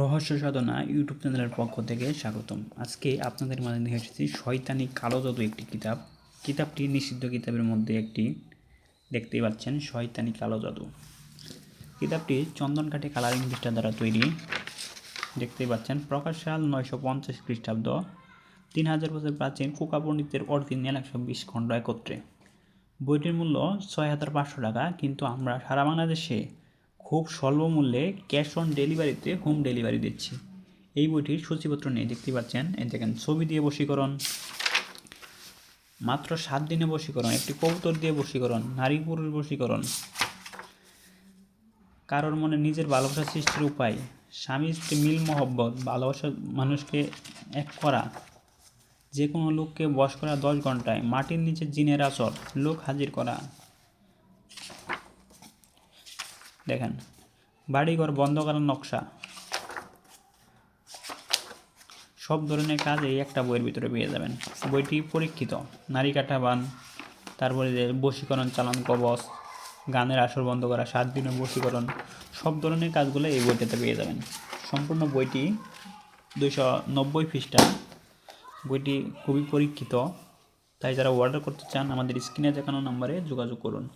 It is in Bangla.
রহস্য সাধনা ইউটিউব চ্যানেলের পক্ষ থেকে স্বাগতম। আজকে আপনাদের মাঝে নিয়ে এসেছি শয়তানি কালো জাদু একটি কিতাব। কিতাবটি নিষিদ্ধ কিতাবের মধ্যে একটি। দেখতেই পাচ্ছেন, শয়তানি কালো জাদু। কিতাবটি চন্দনকাঠি কালারিং পৃষ্ঠা দ্বারা তৈরি। দেখতেই পাচ্ছেন, প্রকাশ সাল নয়শো পঞ্চাশ খ্রিস্টাব্দ। তিন হাজার বছর প্রাচীন কোকা পণ্ডিতের অরিজিনাল একশো বিশ খণ্ড একত্রে। বইটির মূল্য ছয় হাজার পাঁচশো টাকা, কিন্তু আমরা সারা বাংলাদেশে খুব স্বল্প মূল্যে ক্যাশ অন ডেলিভারিতে হোম ডেলিভারি দিচ্ছি। এই বইটির সূচিপত্র নিয়ে দেখতে পাচ্ছেন, এই দেখেন, ছবি দিয়ে বশীকরণ। মাত্র সাত দিনে বশীকরণ, একটি কবুতর দিয়ে বশীকরণ, নারী পুরুষ বশীকরণ। কারোর মনে নিজের ভালোবাসা সৃষ্টির উপায়, স্বামী স্ত্রী মিল মহব্বত, ভালোবাসা মানুষকে এক করা, যে কোনো লোককে বশ করা দশ ঘন্টায়, মাটির নিচে জিনের আচর, লোক হাজির করা। দেখেন। বাড়িঘর বন্ধ করার নকশা। সব ধরনের কাজ এই একটা বইয়ের ভিতরে পেয়ে যাবেন। বইটি পরীক্ষিত। নারী কাটা বান তারপরে যে বশীকরণ, চালান, কবচ, গানের আসর বন্ধ করা, সাত দিনের বশীকরণ, সব ধরনের কাজগুলো এই বইটাতে পেয়ে যাবেন। সম্পূর্ণ বইটি দুইশো নব্বই পৃষ্ঠা। বইটি খুবই পরীক্ষিত। তাই যারা অর্ডার করতে চান, আমাদের স্ক্রিনে দেখানো নম্বরে যোগাযোগ করুন।